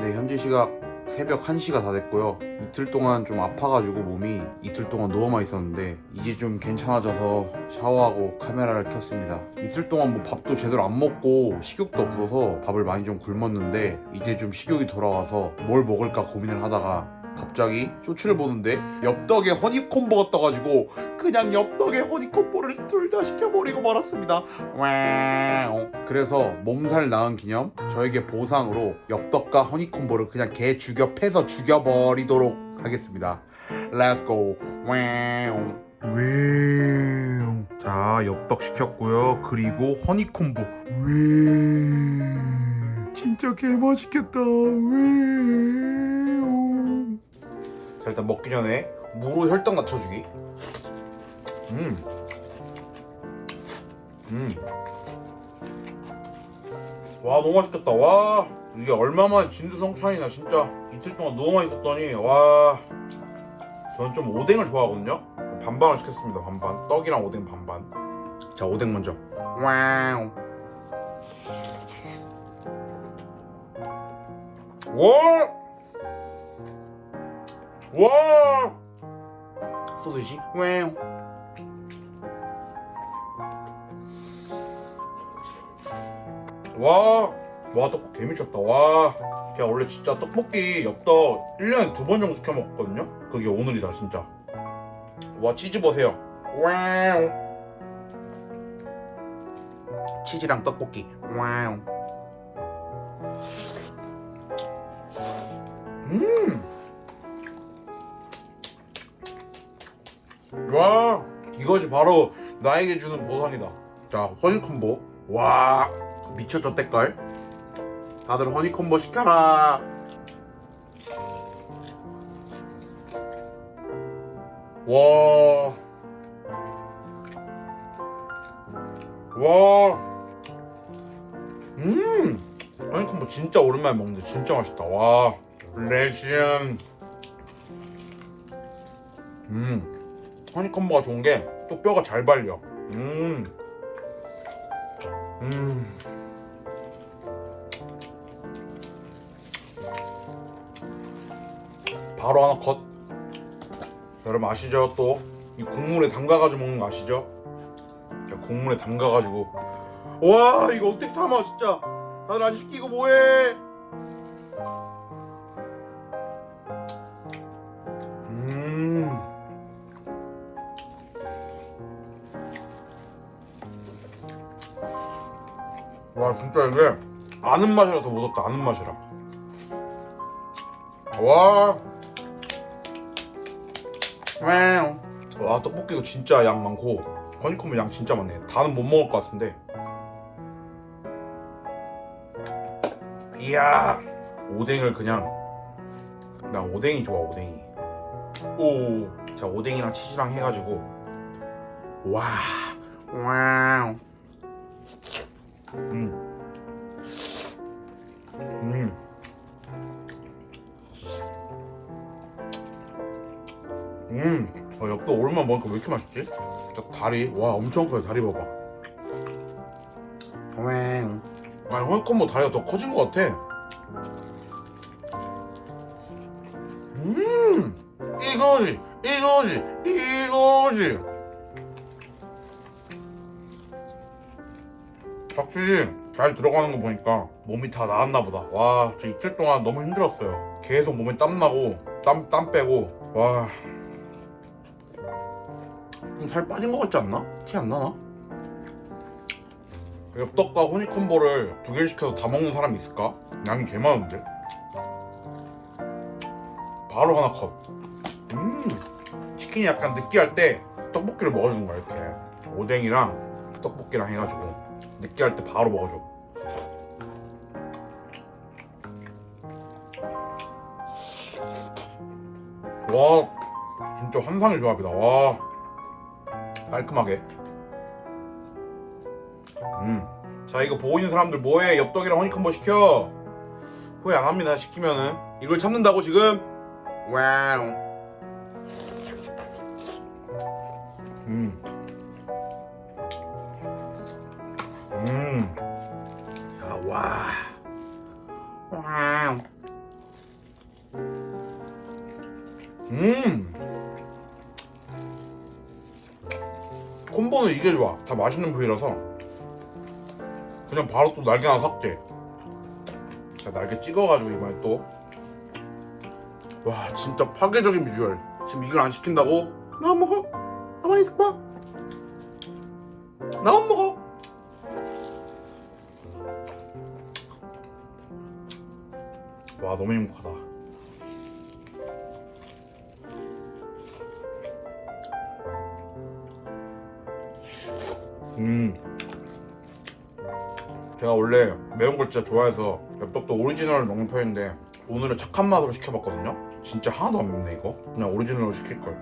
네, 현재 시각 새벽 1시가 다 됐고요. 이틀 동안 좀 아파가지고 몸이 이틀 동안 누워만 있었는데 이제 좀 괜찮아져서 샤워하고 카메라를 켰습니다. 이틀 동안 뭐 밥도 제대로 안 먹고 식욕도 없어서 밥을 많이 좀 굶었는데 이제 좀 식욕이 돌아와서 뭘 먹을까 고민을 하다가 갑자기 쇼츠를 보는데 엽떡에 허니콤보가 떠가지고 그냥 엽떡에 허니콤보를 둘 다 시켜버리고 말았습니다. 와우. 그래서 몸살 나은 기념 저에게 보상으로 엽떡과 허니콤보를 그냥 개 죽여 패서 죽여버리도록 하겠습니다. Let's go. 와우. 와우. 자 엽떡 시켰고요. 그리고 허니콤보. 와우. 진짜 개 맛있겠다. 와우. 자 일단 먹기 전에 무로 혈당 낮춰주기. 음. 음. 와 너무 맛있겠다. 와 이게 얼마만 진두성찬이나 진짜 이틀 동안 누워만 있었더니 와 저는 좀 오뎅을 좋아하거든요. 반반을 시켰습니다. 반반 떡이랑 오뎅 반반. 자 오뎅 먼저. 와우. 와. 와. 소시지. 와우. 와, 와 떡볶이 개미쳤다. 와, 그냥 원래 진짜 떡볶이 엽떡 1년에 두 번 정도 시켜 먹거든요. 그게 오늘이다 진짜. 와 치즈 보세요. 와우. 치즈랑 떡볶이. 와우. 음. 이것이 바로 나에게 주는 보상이다. 자, 허니콤보. 와, 미쳤죠 때깔? 다들 허니콤보 시켜라. 와. 와. 음. 허니콤보 진짜 오랜만에 먹는데 진짜 맛있다. 와. 레시엄. 음. 허니콤보가 좋은 게 또 뼈가 잘 발려. 음. 음. 바로 하나 컷. 여러분 아시죠? 또 이 국물에 담가가지고 먹는 거 아시죠? 야, 국물에 담가가지고 와 이거 어떻게 참아 진짜 다들 안 시키고 뭐해? 와 진짜 이게 아는 맛이라 더 무섭다 아는 맛이라. 와. 와우. 와 떡볶이도 진짜 양 많고 허니콤보 양 진짜 많네. 다는 못 먹을 것 같은데. 이야. 오뎅을 그냥 나 오뎅이 좋아 오뎅이. 오자 오뎅이랑 치즈랑 해가지고. 와. 와우 음. 음. 음. 어, 엽떡 오랜만에 먹으니까 왜 이렇게 맛있지? 딱 다리. 와, 엄청 커요. 다리 봐봐. 왱. 아니, 허니콤보 다리가 더 커진 것 같아. 음. 이거지. 이거지. 이거지. 확실히 잘 들어가는 거 보니까 몸이 다 나았나 보다. 와, 저 이틀 동안 너무 힘들었어요. 계속 몸에 땀 나고 땀 땀 빼고 와. 좀 살 빠진 것 같지 않나? 티 안 나나? 엽떡과 허니콤보를 두 개를 시켜서 다 먹는 사람이 있을까? 양이 개 많은데? 바로 하나 컷. 음, 치킨이 약간 느끼할 때 떡볶이를 먹어주는 거야 이렇게 오뎅이랑 떡볶이랑 해가지고 느끼할 때 바로 먹어줘. 와, 진짜 환상의 조합이다. 와, 깔끔하게. 음. 자, 이거 보고 있는 사람들 뭐해? 엽떡이랑 허니콤보 시켜. 후회 안 합니다. 시키면은 이걸 참는다고 지금? 와우. 와. 와. 음. 콤보는 이게 좋아. 다 맛있는 부위라서 그냥 바로 또 날개 하나 삭제. 날개 찍어가지고 이번에 또. 와 진짜 파괴적인 비주얼. 지금 이걸 안 시킨다고? 나 안 먹어. 가만히 있어봐. 나 안 먹어. 와 너무 행복하다. 음. 제가 원래 매운 걸 진짜 좋아해서 엽떡도 오리지널을 먹는 편인데 오늘은 착한 맛으로 시켜봤거든요. 진짜 하나도 안 맵네 이거. 그냥 오리지널로 시킬 걸.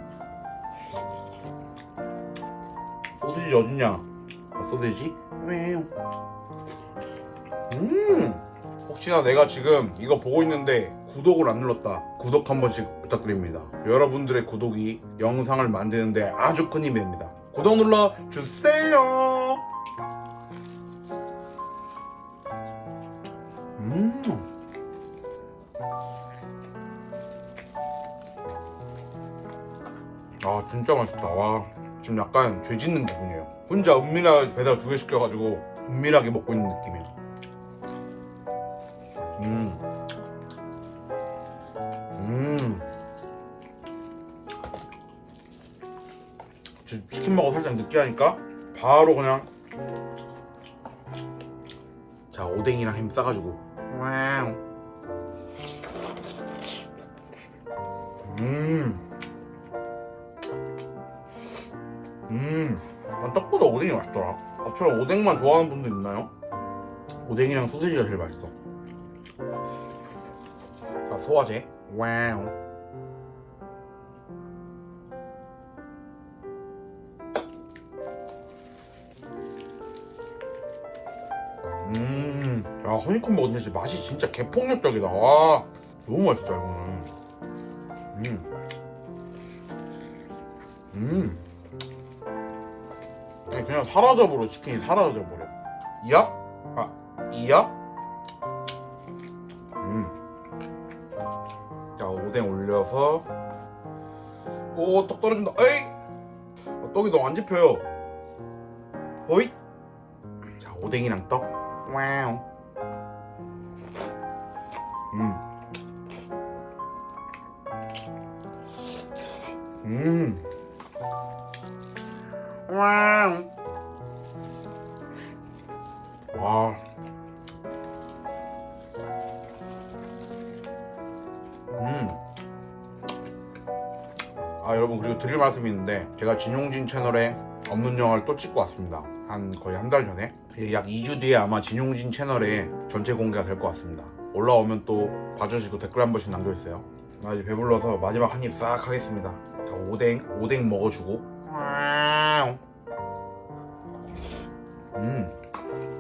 소시지 어딨냐? 아, 소시지? 음. 혹시나 내가 지금 이거 보고 있는데 구독을 안 눌렀다. 구독 한 번씩 부탁드립니다. 여러분들의 구독이 영상을 만드는데 아주 큰 힘이 됩니다. 구독 눌러 주세요. 음. 아 진짜 맛있다. 와 지금 약간 죄 짓는 기분이에요. 혼자 은밀하게 배달 두 개 시켜가지고 은밀하게 먹고 있는 느낌이에요. 음. 음. 치킨 먹어 살짝 느끼하니까 바로 그냥 자 오뎅이랑 햄 싸가지고 와우. 음. 음. 난 떡보다 오뎅이 맛있더라. 저처럼 오뎅만 좋아하는 분들 있나요? 오뎅이랑 소시지가 제일 맛있어. 자, 소화제. 와우. 음, 야, 허니콤보 근데 진짜 맛이 진짜 개폭력적이다. 와, 너무 맛있다, 이거는. 음. 음. 그냥 사라져버려, 치킨이 사라져버려. 이야? 아, 이야? 자, 오뎅 올려서. 오, 떡 떨어진다. 에이! 어, 떡이 너무 안 집혀요. 호잇! 자, 오뎅이랑 떡. 와우. 음. 음. 와우. 와. 아 여러분 그리고 드릴 말씀이 있는데 제가 진용진 채널에 없는 영화를 또 찍고 왔습니다. 한 거의 한 달 전에 예, 약 2주 뒤에 아마 진용진 채널에 전체 공개가 될 것 같습니다. 올라오면 또 봐주시고 댓글 한 번씩 남겨주세요. 나 이제 배불러서 마지막 한 입 싹 하겠습니다. 자 오뎅 오뎅 먹어주고. 음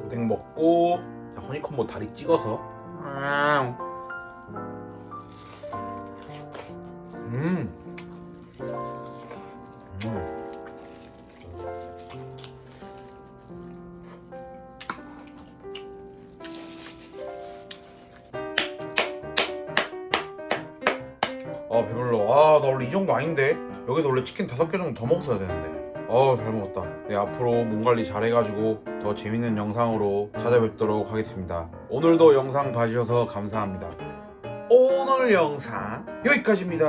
오뎅 먹고 자, 허니콤보 다리 찍어서. 음. 음. 아 배불러. 아나 원래 이 정도 아닌데. 여기서 원래 치킨 다섯 개 정도 더 먹었어야 되는데. 아잘 먹었다. 네 앞으로 몸 관리 잘 해가지고 더 재밌는 영상으로 찾아뵙도록 하겠습니다. 오늘도 영상 봐주셔서 감사합니다 오늘 영상 여기까지입니다